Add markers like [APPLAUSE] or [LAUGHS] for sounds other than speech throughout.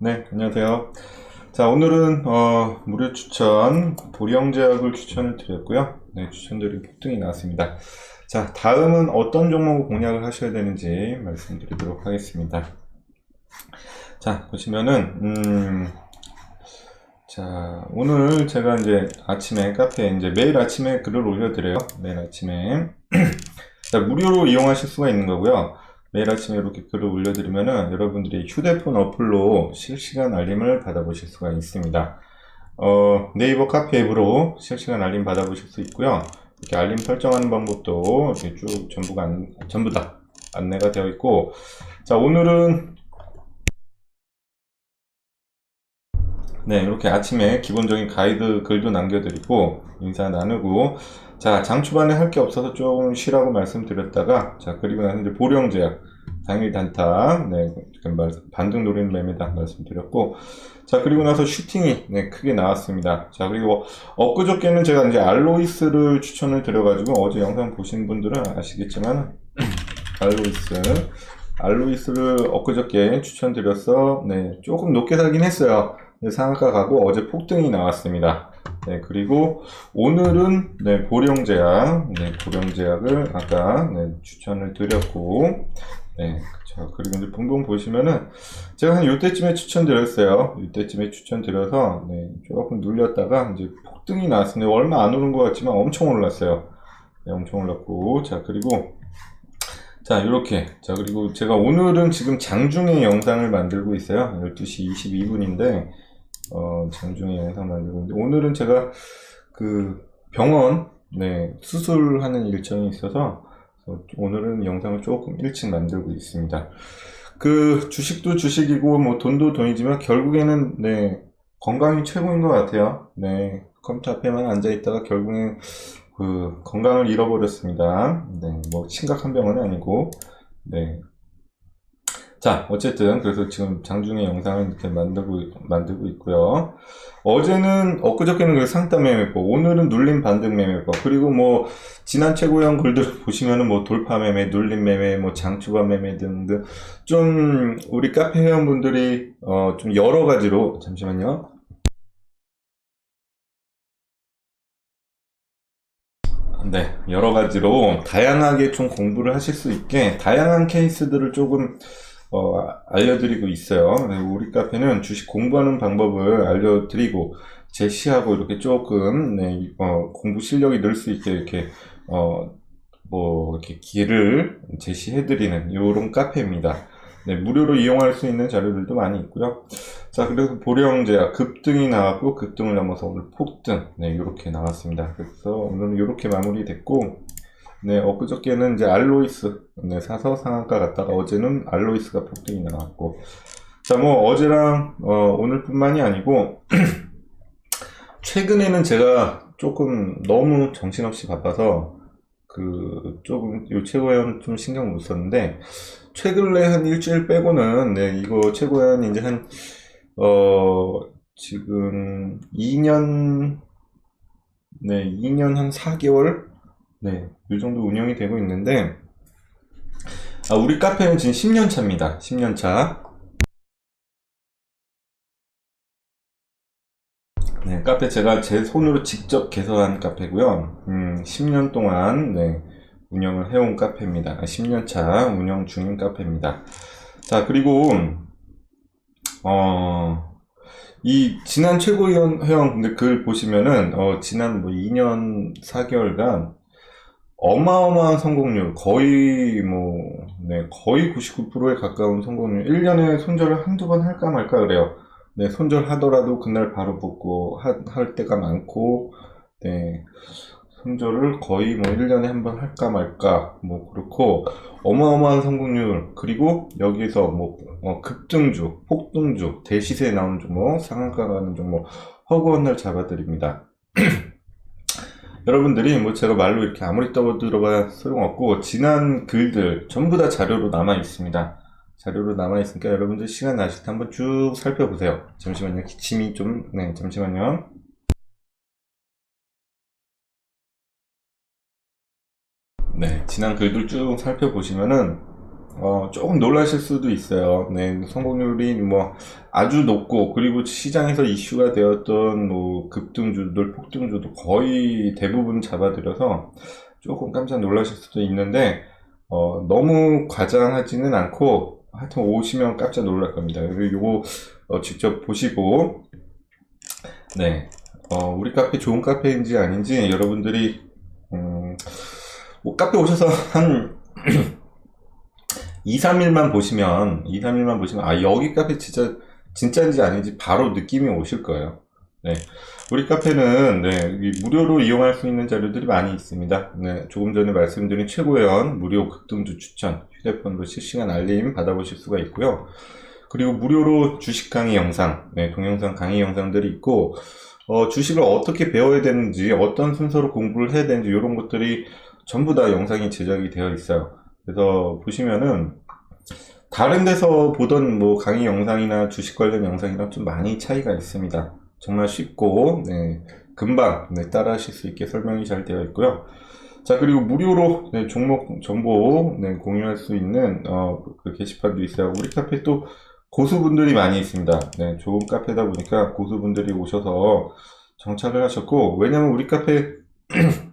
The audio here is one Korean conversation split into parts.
네, 안녕하세요. 자, 오늘은 어, 무료 추천 보령제약을 추천을 드렸고요. 네, 추천드린 폭등이 나왔습니다. 자, 다음은 어떤 종목을 공략을 하셔야 되는지 말씀드리도록 하겠습니다. 자, 보시면은 음, 자, 오늘 제가 이제 아침에 카페에 이제 매일 아침에 글을 올려드려요. 매일 아침에. [CLEARS THROAT] 자, 무료로 이용하실 수가 있는 거고요. 매일 아침에 이렇게 글을 올려드리면은 여러분들이 휴대폰 어플로 실시간 알림을 받아보실 수가 있습니다. 어, 네이버 카페 앱으로 실시간 알림 받아보실 수 있고요. 이렇게 알림 설정하는 방법도 이렇게 쭉 전부가 안- 전부 다 안내가 되어 있고, 자, 오늘은 네, 이렇게 아침에 기본적인 가이드 글도 남겨드리고, 인사 나누고, 자, 장 초반에 할 게 없어서 좀 쉬라고 말씀드렸다가, 자, 그리고 나서 이제 보령제약, 당일 단타, 네, 지금 말- 반등 노리는 매매다 말씀드렸고, 자, 그리고 나서 슈팅이, 네, 크게 나왔습니다. 자, 그리고 엊그저께는 제가 이제 알로이스를 추천을 드려가지고, 어제 영상 보신 분들은 아시겠지만, [CLEARS THROAT] 알로이스, 알로이스를 엊그저께 추천드려서, 네, 조금 높게 사긴 했어요. 네, 상한가 가고 어제 폭등이 나왔습니다. 네, 그리고 오늘은 네, 보령제약, 네, 보령제약을 아까 네, 추천을 드렸고, 네, 그쵸. 그리고 이제 봉봉 보시면은 제가 한 요때쯤에 추천드렸어요. 요때쯤에 추천드려서 네, 조금 눌렸다가 이제 폭등이 나왔습니다. 얼마 안 오른 것 같지만 엄청 올랐어요. 네, 엄청 올랐고, 자 그리고 자, 이렇게. 자, 그리고 제가 오늘은 지금 장중에 영상을 만들고 있어요. 12시 22분인데, 어, 장중에 영상 만들고 있는데, 오늘은 제가 그 병원, 네, 수술하는 일정이 있어서, 오늘은 영상을 조금 일찍 만들고 있습니다. 그 주식도 주식이고, 뭐 돈도 돈이지만, 결국에는, 네, 건강이 최고인 것 같아요. 네, 컴퓨터 앞에만 앉아 있다가 결국엔 그 건강을 잃어버렸습니다. 네, 뭐 심각한 병은 아니고, 네. 자, 어쨌든 그래서 지금 장중에 영상을 이렇게 만들고 만들고 있고요. 어제는 엊그저께는 그 상따 매매법, 오늘은 눌림 반등 매매법, 그리고 뭐 지난 최고형 글들 [LAUGHS] 보시면은 뭐 돌파 매매, 눌림 매매, 뭐 장초반 매매 등등 좀 우리 카페 회원분들이 어 좀 여러 가지로 잠시만요. 네, 여러 가지로 다양하게 좀 공부를 하실 수 있게 다양한 케이스들을 조금 어, 알려드리고 있어요. 네, 우리 카페는 주식 공부하는 방법을 알려드리고 제시하고 이렇게 조금 네, 어, 공부 실력이 늘 수 있게 이렇게 어, 뭐 이렇게 길을 제시해드리는 이런 카페입니다. 네, 무료로 이용할 수 있는 자료들도 많이 있고요. 자, 그래서 보령제약 급등이 나왔고 급등을 넘어서 오늘 폭등, 네, 이렇게 나왔습니다. 그래서 오늘은 이렇게 마무리됐고, 네, 엊그저께는 이제 알로이스, 네, 사서 상한가 갔다가 어제는 알로이스가 폭등이 나왔고, 자, 뭐 어제랑 어, 오늘뿐만이 아니고 [CLEARS THROAT] 최근에는 제가 조금 너무 정신없이 바빠서 그 조금 요 최고위원 좀 신경 못 썼는데 최근에 한 일주일 빼고는 네 이거 최고위원 이제 한 어 지금 2년 네 2년 한 4개월 네 이 정도 운영이 되고 있는데 아 우리 카페는 지금 10년 차입니다 10년 차 네, 카페 제가 제 손으로 직접 개설한 카페고요. 음, 10년 동안 네, 운영을 해온 카페입니다. 10년 차 운영 중인 카페입니다. 자, 그리고 어, 이 지난 최고위원 회원 근데 글 보시면은 어, 지난 뭐 2년 4개월간 어마어마한 성공률 거의 뭐 네, 거의 99%에 가까운 성공률 1년에 손절을 한두 번 할까 말까 그래요. 네, 손절하더라도 그날 바로 붙고 하- 할 때가 많고, 네, 손절을 거의 뭐 1년에 한 번 할까 말까, 뭐 그렇고, 어마어마한 성공률, 그리고 여기서 뭐, 어, 급등주, 폭등주, 대시세에 나온 종목, 상한가 가는 종목, 허구한 날 잡아드립니다. [CLEARS THROAT] 여러분들이 뭐 제가 말로 이렇게 아무리 떠들어봐야 소용없고, 지난 글들 전부 다 자료로 남아 있습니다. 자료로 남아 있으니까 여러분들 시간 나실 때 한번 쭉 살펴보세요. 잠시만요. 기침이 좀, 네, 잠시만요. 네, 지난 글들 쭉 살펴보시면은, 어, 조금 놀라실 수도 있어요. 네, 성공률이 뭐 아주 높고 그리고 시장에서 이슈가 되었던 뭐 급등주들, 폭등주도 거의 대부분 잡아들여서 조금 깜짝 놀라실 수도 있는데 어, 너무 과장하지는 않고 하여튼 오시면 깜짝 놀랄 겁니다. 요거 어, 직접 보시고 네, 어, 우리 카페 좋은 카페인지 아닌지 여러분들이 음, 뭐 카페 오셔서 한 [CLEARS THROAT] 2, 3일만 보시면 2, 3일만 보시면 아 여기 카페 진짜 진짜인지 아닌지 바로 느낌이 오실 거예요. 네. 우리 카페는 네, 이 무료로 이용할 수 있는 자료들이 많이 있습니다. 네, 조금 전에 말씀드린 최고연 무료 급등주 추천 휴대폰으로 실시간 알림 받아보실 수가 있고요. 그리고 무료로 주식 강의 영상, 네, 동영상 강의 영상들이 있고 어, 주식을 어떻게 배워야 되는지, 어떤 순서로 공부를 해야 되는지 이런 것들이 전부 다 영상이 제작이 되어 있어요. 그래서 보시면은 다른 데서 보던 뭐 강의 영상이나 주식 관련 영상이랑 좀 많이 차이가 있습니다. 정말 쉽고 네, 금방 네, 따라하실 수 있게 설명이 잘 되어 있고요. 자 그리고 무료로 네, 종목 정보 네, 공유할 수 있는 어, 그 게시판도 있어요. 우리 카페 또 고수분들이 많이 있습니다. 네, 좋은 카페다 보니까 고수분들이 오셔서 정착을 하셨고 왜냐면 우리 카페 [CLEARS THROAT]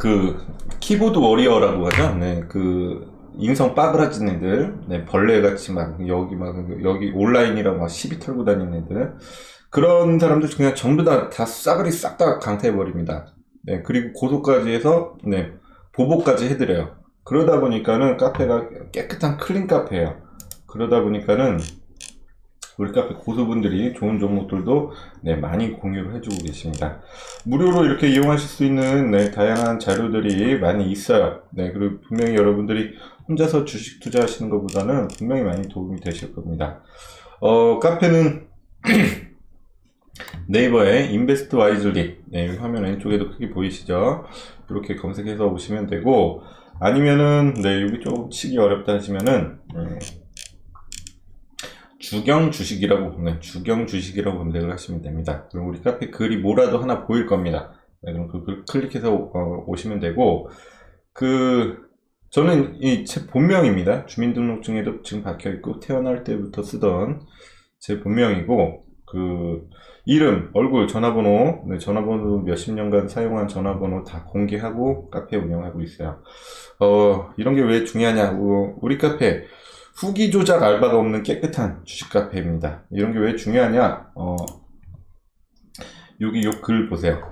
그 키보드 워리어라고 하죠. 네, 그 인성 빠그라진 애들, 네, 벌레같이 막 여기 막 여기 온라인이라고 막 시비 털고 다니는 애들 그런 사람들 그냥 전부 다다 싸그리 싹 다 강퇴해 버립니다. 네, 그리고 고소까지 해서 네 보복까지 해드려요. 그러다 보니까는 카페가 깨끗한 클린 카페예요. 그러다 보니까는 우리 카페 고수분들이 좋은 종목들도 네, 많이 공유를 해주고 계십니다. 무료로 이렇게 이용하실 수 있는 네, 다양한 자료들이 많이 있어요. 네, 그리고 분명히 여러분들이 혼자서 주식 투자하시는 것보다는 분명히 많이 도움이 되실 겁니다. 어, 카페는 [CLEARS THROAT] 네이버에 인베스트 와이즐리 네, 화면 왼쪽에도 크게 보이시죠? 이렇게 검색해서 오시면 되고 아니면은 네 여기 조금 치기 어렵다 하시면은 음, 주경 주식이라고 네, 주경 주식이라고 검색을 하시면 됩니다. 그럼 우리 카페 글이 뭐라도 하나 보일 겁니다. 네, 그럼 그 글 클릭해서 어, 오시면 되고 그 저는 이 제 본명입니다. 주민등록증에도 지금 박혀 있고 태어날 때부터 쓰던 제 본명이고 그 이름, 얼굴, 전화번호, 네, 전화번호 몇십 년간 사용한 전화번호 다 공개하고 카페 운영하고 있어요. 어, 이런 게 왜 중요하냐고 우리 카페 후기 조작 알바가 없는 깨끗한 주식 카페입니다. 이런 게 왜 중요하냐? 어, 여기 요 글 보세요.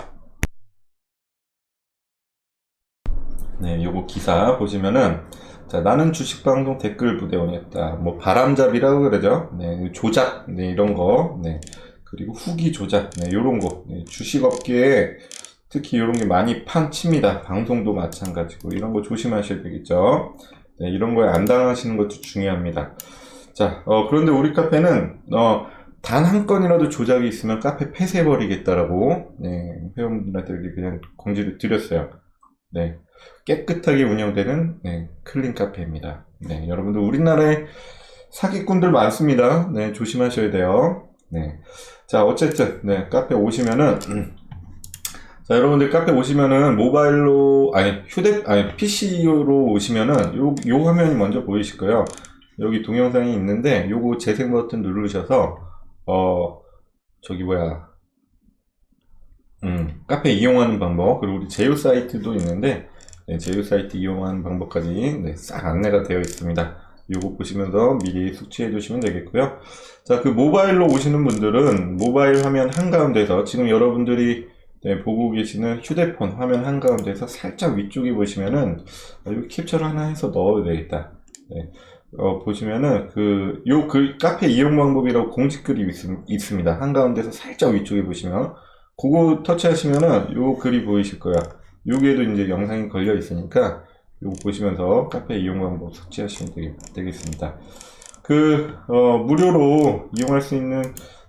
네, 요거 기사 보시면은 자, 나는 주식방송 댓글 부대원이었다. 뭐 바람잡이라고 그러죠. 네, 조작, 네, 이런 거, 네, 그리고 후기 조작, 네, 요런 거, 네, 주식 업계에 특히 이런 게 많이 판칩니다. 방송도 마찬가지고 이런 거 조심하셔야 되겠죠. 네, 이런 거에 안 당하시는 것도 중요합니다. 자, 어, 그런데 우리 카페는 어, 단 한 건이라도 조작이 있으면 카페 폐쇄해버리겠다라고 네, 회원분들한테 그냥 공지를 드렸어요. 네, 깨끗하게 운영되는 네, 클린 카페입니다. 네, 여러분들 우리나라에 사기꾼들 많습니다. 네, 조심하셔야 돼요. 네, 자 어쨌든 네, 카페 오시면은 음, 자, 여러분들 카페 오시면은 모바일로, 아니, 휴대, 아니, PC로 오시면은 요, 요 화면이 먼저 보이실 거예요. 여기 동영상이 있는데, 요거 재생 버튼 누르셔서, 어, 저기 뭐야, 음, 카페 이용하는 방법, 그리고 우리 제휴 사이트도 있는데, 네, 제휴 사이트 이용하는 방법까지, 네, 싹 안내가 되어 있습니다. 요거 보시면서 미리 숙지해 주시면 되겠고요. 자, 그 모바일로 오시는 분들은 모바일 화면 한가운데서 지금 여러분들이 네, 보고 계시는 휴대폰 화면 한가운데서 살짝 위쪽에 보시면은 아, 여기 캡처를 하나 해서 넣어도 되겠다. 네, 어, 보시면은 그 요 그 카페 이용 방법이라고 공지글이 있, 습니다 한가운데서 살짝 위쪽에 보시면 그거 터치하시면은 요 글이 보이실 거야. 여기에도 이제 영상이 걸려 있으니까 요거 보시면서 카페 이용 방법 숙지하시면 되겠, 습니다 그 어, 무료로 이용할 수 있는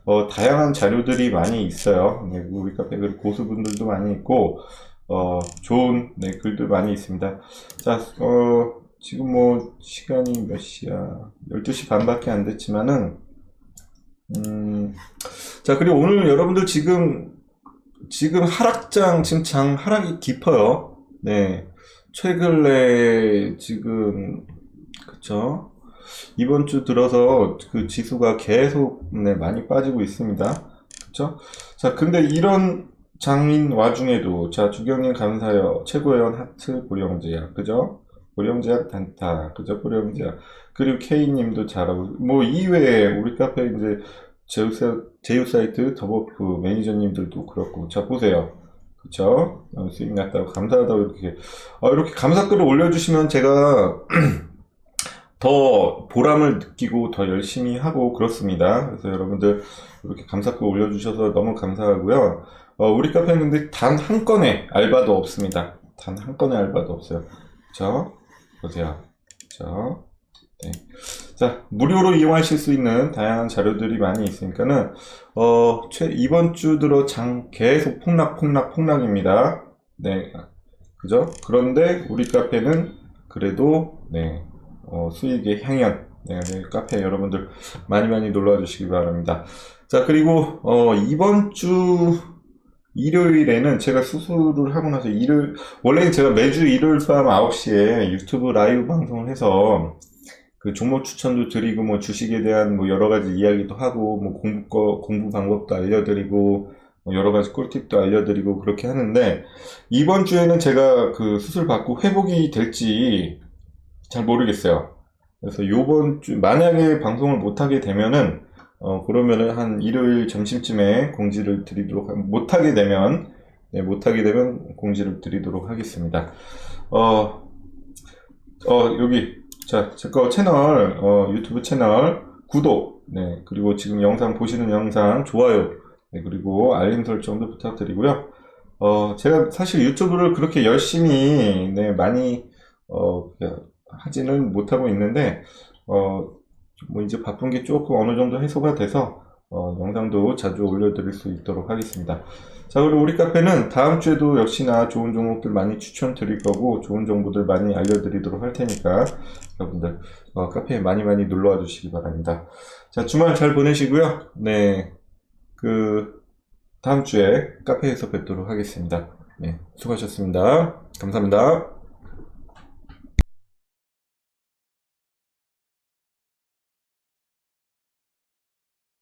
어, 다양한 자료들이 많이 있어요. 네, 우리 카페 글 고수분들도 많이 있고, 어, 좋은 네, 글들 많이 있습니다. 자, 어, 지금 뭐, 시간이 몇 시야? 12시 반밖에 안 됐지만은, 음, 자, 그리고 오늘 여러분들 지금 지금 하락장, 지금 장 하락이 깊어요. 네. 최근에 지금, 그쵸. 이번 주 들어서 그 지수가 계속 네, 많이 빠지고 있습니다. 그쵸? 자, 근데 이런 장인 와중에도, 자, 주경님 감사해요. 최고회원 하트 보령제약, 그죠? 보령제약 단타, 그죠? 보령제약. 그리고 K님도 잘하고, 뭐, 이외에 우리 카페 이제 제휴사, 제휴사이트 더버프 매니저님들도 그렇고. 자, 보세요. 그쵸? 어, 수익 났다고 감사하다고 이렇게, 어, 이렇게 감사글을 올려주시면 제가 [CLEARS THROAT] 더 보람을 느끼고 더 열심히 하고 그렇습니다. 그래서 여러분들 이렇게 감사글 올려주셔서 너무 감사하고요. 어, 우리 카페는 근데 단 한 건의 알바도 없습니다. 단 한 건의 알바도 없어요. 그쵸? 보세요. 그쵸? 네. 자, 무료로 이용하실 수 있는 다양한 자료들이 많이 있으니까는, 어, 최, 이번 주 들어 장 계속 폭락, 폭락, 폭락입니다. 네. 그죠? 그런데 우리 카페는 그래도, 네, 어, 수익의 향연. 네, 네, 카페 여러분들 많이 많이 놀러 와 주시기 바랍니다. 자, 그리고, 어, 이번 주 일요일에는 제가 수술을 하고 나서 일요일, 원래 제가 매주 일요일 밤 9시에 유튜브 라이브 방송을 해서 그 종목 추천도 드리고 뭐 주식에 대한 뭐 여러 가지 이야기도 하고 뭐 공부 거, 공부 방법도 알려드리고 뭐 여러 가지 꿀팁도 알려드리고 그렇게 하는데 이번 주에는 제가 그 수술 받고 회복이 될지 잘 모르겠어요. 그래서 요번 주 만약에 방송을 못 하게 되면은 어 그러면은 한 일요일 점심쯤에 공지를 드리도록 하- 못 하게 되면 네, 못 하게 되면 공지를 드리도록 하겠습니다. 어, 어 여기 자, 제 거 채널 어, 유튜브 채널 구독 네 그리고 지금 영상 보시는 영상 좋아요 네, 그리고 알림 설정도 부탁드리고요. 어 제가 사실 유튜브를 그렇게 열심히 네 많이 어 하지는 못하고 있는데, 어, 뭐 이제 바쁜 게 조금 어느 정도 해소가 돼서, 어, 영상도 자주 올려드릴 수 있도록 하겠습니다. 자, 그리고 우리 카페는 다음 주에도 역시나 좋은 종목들 많이 추천드릴 거고, 좋은 정보들 많이 알려드리도록 할 테니까, 여러분들, 어, 카페에 많이 많이 놀러 와 주시기 바랍니다. 자, 주말 잘 보내시고요. 네. 그, 다음 주에 카페에서 뵙도록 하겠습니다. 네. 수고하셨습니다. 감사합니다.